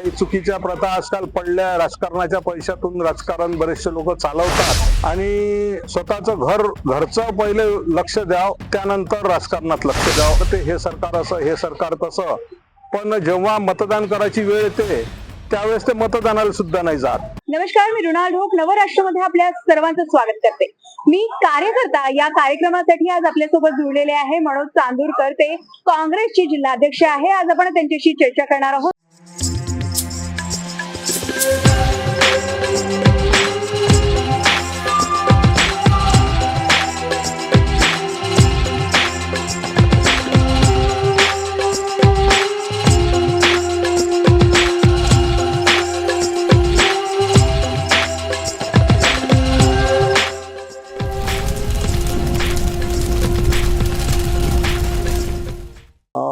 काही चुकीच्या प्रथा आजकाल पडल्या राजकारणाच्या पैशातून राजकारण बरेचसे लोक चालवतात. आणि स्वतःचं घर घरचं पहिले लक्ष द्याव त्यानंतर राजकारणात लक्ष द्यावं. ते हे सरकार असं हे सरकार तसं. पण जेव्हा मतदान करायची वेळ येते त्यावेळेस ते मतदानाला सुद्धा नाही जात. नमस्कार मी रुणाल ढोक नवराष्ट्रमध्ये आपल्या सर्वांचं स्वागत करते. मी कार्यकर्ता या कार्यक्रमासाठी आज आपल्यासोबत जुळलेले आहे मनोज चांदूरकर. ते काँग्रेसचे जिल्हाध्यक्ष आहे. आज आपण त्यांच्याशी चर्चा करणार आहोत.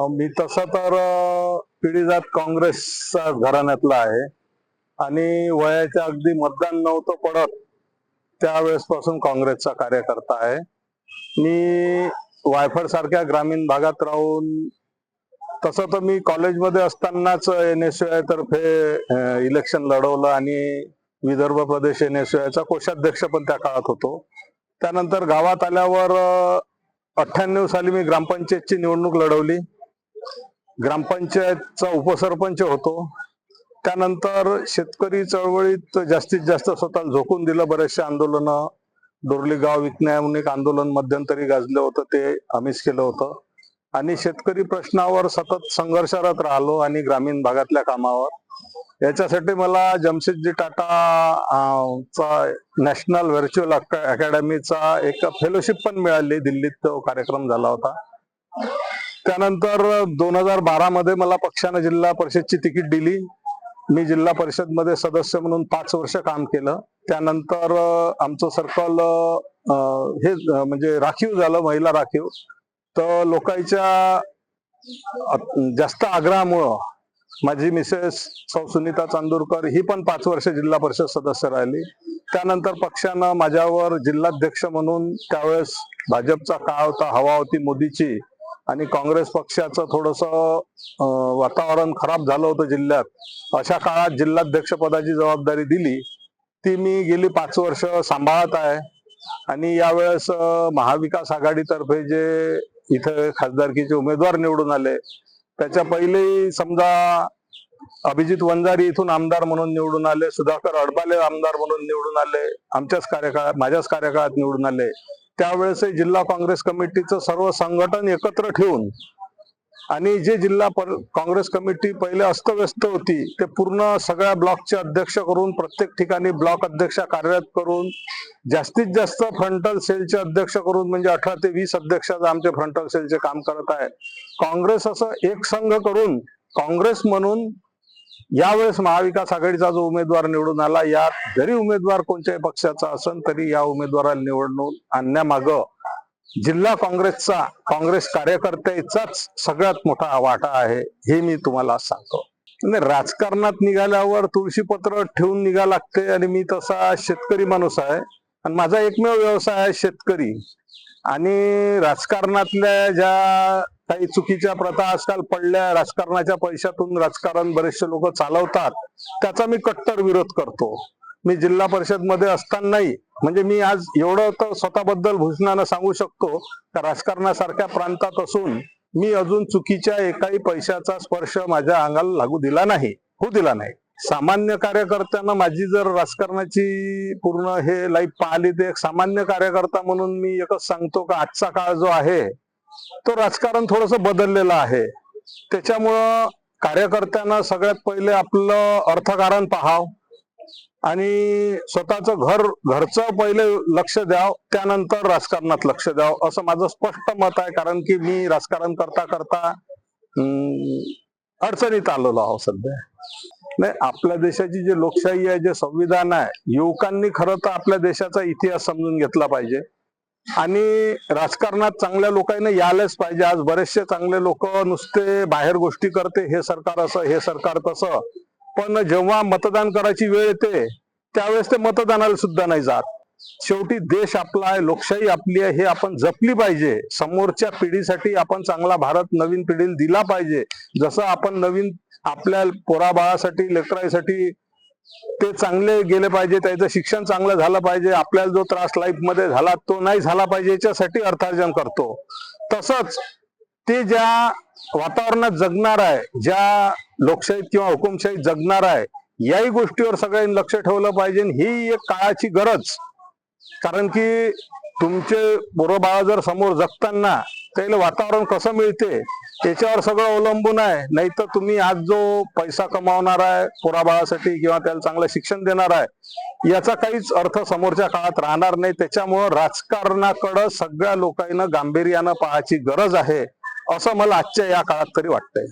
मी तसं तर पिढीजात काँग्रेसचा घराण्यातला आहे. आणि वयाच्या अगदी मतदान नव्हतं पडत त्यावेळेसपासून काँग्रेसचा कार्यकर्ता आहे. मी वायफळ सारख्या ग्रामीण भागात राहून तसं तर मी कॉलेजमध्ये असतानाच एन एस तर्फे इलेक्शन लढवलं आणि विदर्भ प्रदेश एन एस चा कोषाध्यक्ष पण त्या काळात होतो. त्यानंतर गावात आल्यावर अठ्ठ्याण्णव साली मी ग्रामपंचायतची निवडणूक लढवली. ग्रामपंचायतचा उपसरपंच होतो. त्यानंतर शेतकरी चळवळीत जास्तीत जास्त स्वतःला झोकून दिलं. बरेचसे आंदोलन डोरली गाव विकण्याहून एक आंदोलन मध्यंतरी गाजलं होतं ते आम्हीच केलं होतं. आणि शेतकरी प्रश्नावर सतत संघर्षरत राहिलो आणि ग्रामीण भागातल्या कामावर. याच्यासाठी मला जमशेदजी टाटा चा नॅशनल व्हर्च्युअल अकॅडमीचा एक फेलोशिप पण मिळाली. दिल्लीत तो कार्यक्रम झाला होता. त्यानंतर दोन हजार बारा मध्ये मला पक्षानं जिल्हा परिषदची तिकीट दिली. मी जिल्हा परिषदमध्ये सदस्य म्हणून पाच वर्ष काम केलं. त्यानंतर आमचं सर्कल हे म्हणजे राखीव झालं महिला राखीव. तर लोकांच्या जास्त आग्रहामुळं माझी मिसेस सौ सुनीता चांदूरकर ही पण पाच वर्ष जिल्हा परिषद सदस्य राहिली. त्यानंतर पक्षानं माझ्यावर जिल्हाध्यक्ष म्हणून त्यावेळेस भाजपचा काळ होता हवा होती मोदीची. आणि काँग्रेस पक्षाचं थोडस वातावरण खराब झालं होतं जिल्ह्यात. अशा काळात जिल्हाध्यक्ष पदाची जबाबदारी दिली. ती मी गेली पाच वर्ष सांभाळत आहे. आणि यावेळेस महाविकास आघाडीतर्फे जे इथे खासदारकीचे उमेदवार निवडून आले त्याच्या पहिलेही समजा अभिजित वंजारी इथून आमदार म्हणून निवडून आले सुधाकर अडबाले आमदार म्हणून निवडून आले आमच्याच कार्यकाळात माझ्याच कार्यकाळात निवडून आले. त्यावेळेस जिल्हा काँग्रेस कमिटीचं सर्व संघटन एकत्र ठेवून आणि जे जिल्हा काँग्रेस कमिटी पहिले अस्तव्यस्त होती ते पूर्ण सगळ्या ब्लॉकचे अध्यक्ष करून प्रत्येक ठिकाणी ब्लॉक अध्यक्ष कार्यरत करून जास्तीत जास्त फ्रंटल सेलचे अध्यक्ष करून म्हणजे अठरा ते वीस अध्यक्ष आमचे फ्रंटल सेलचे काम करत आहेत. काँग्रेस असं एक संघ करून काँग्रेस म्हणून यावेळेस महाविकास आघाडीचा जो उमेदवार निवडून आला यात जरी उमेदवार कोणत्याही पक्षाचा असेल तरी या उमेदवाराला निवडणूक आणण्यामाग जिल्हा काँग्रेसचा काँग्रेस कार्यकर्त्याचाच सगळ्यात मोठा वाटा आहे हे मी तुम्हाला सांगतो. राजकारणात निघाल्यावर तुळशीपत्र ठेवून निघा लागते आणि मी तसा शेतकरी माणूस आहे आणि माझा एकमेव व्यवसाय आहे शेतकरी. आणि राजकारणातल्या ज्या काही चुकीच्या प्रथा आजकाल पडल्या राजकारणाच्या पैशातून राजकारण बरेचसे लोक चालवतात त्याचा मी कट्टर विरोध करतो. मी जिल्हा परिषदमध्ये असतानाही म्हणजे मी आज एवढं तर स्वतःबद्दल भूषणानं सांगू शकतो का राजकारणासारख्या प्रांतात असून मी अजून चुकीच्या एकाही पैशाचा स्पर्श माझ्या अंगाला लागू दिला नाही होऊ दिला नाही. सामान्य कार्यकर्त्यांना माझी जर राजकारणाची पूर्ण हे लाईफ पाहिली तर एक सामान्य कार्यकर्ता म्हणून मी एकच सांगतो का आजचा काळ जो आहे तो राजकारण थोडस बदललेलं आहे. त्याच्यामुळं कार्यकर्त्यांना सगळ्यात पहिले आपलं अर्थकारण पाहाव आणि स्वतःचं घर घरचं पहिले लक्ष द्याव त्यानंतर राजकारणात लक्ष द्याव असं माझं स्पष्ट मत आहे. कारण की मी राजकारण करता करता अं, अडचणीत आलेलो आहो सध्या. नाही आपल्या देशाची जी लोकशाही आहे जे संविधान आहे युवकांनी खरं तर आपल्या देशाचा इतिहास समजून घेतला पाहिजे. आणि राजकारणात चांगल्या लोकांना यायलाच पाहिजे. आज बरेचसे चांगले लोक नुसते बाहेर गोष्टी करते हे सरकार असं हे सरकार तसं. पण जेव्हा मतदान करायची वेळ येते त्यावेळेस ते मतदानाला सुद्धा नाही जात. शेवटी देश आपला आहे लोकशाही आपली आहे हे आपण जपली पाहिजे. समोरच्या पिढीसाठी आपण चांगला भारत नवीन पिढीला दिला पाहिजे. जसं आपण नवीन आपल्या पोराबाळासाठी लेकरासाठी ते चांगले गेले पाहिजे त्याचं शिक्षण चांगलं झालं पाहिजे आपल्याला जो त्रास लाईफमध्ये झाला तो नाही झाला पाहिजे याच्यासाठी अर्थार्जन करतो. तसंच ते ज्या वातावरणात जगणार आहे ज्या लोकशाहीत किंवा हुकुमशाहीत जगणार आहे याही गोष्टीवर सगळ्यांनी लक्ष ठेवलं पाहिजे ही एक काळाची गरज. कारण की तुमचे बाळ जर समोर जगताना त्याला वातावरण कसं मिळते त्याच्यावर सगळं अवलंबून आहे. नाही तर तुम्ही आज जो पैसा कमावणार आहे पोराबाळासाठी किंवा त्याला चांगलं शिक्षण देणार आहे याचा काहीच अर्थ समोरच्या काळात राहणार नाही. त्याच्यामुळं राजकारणाकडं सगळ्या लोकांना गांभीर्यानं पाहायची गरज आहे असं मला आजच्या या काळात तरी वाटतंय.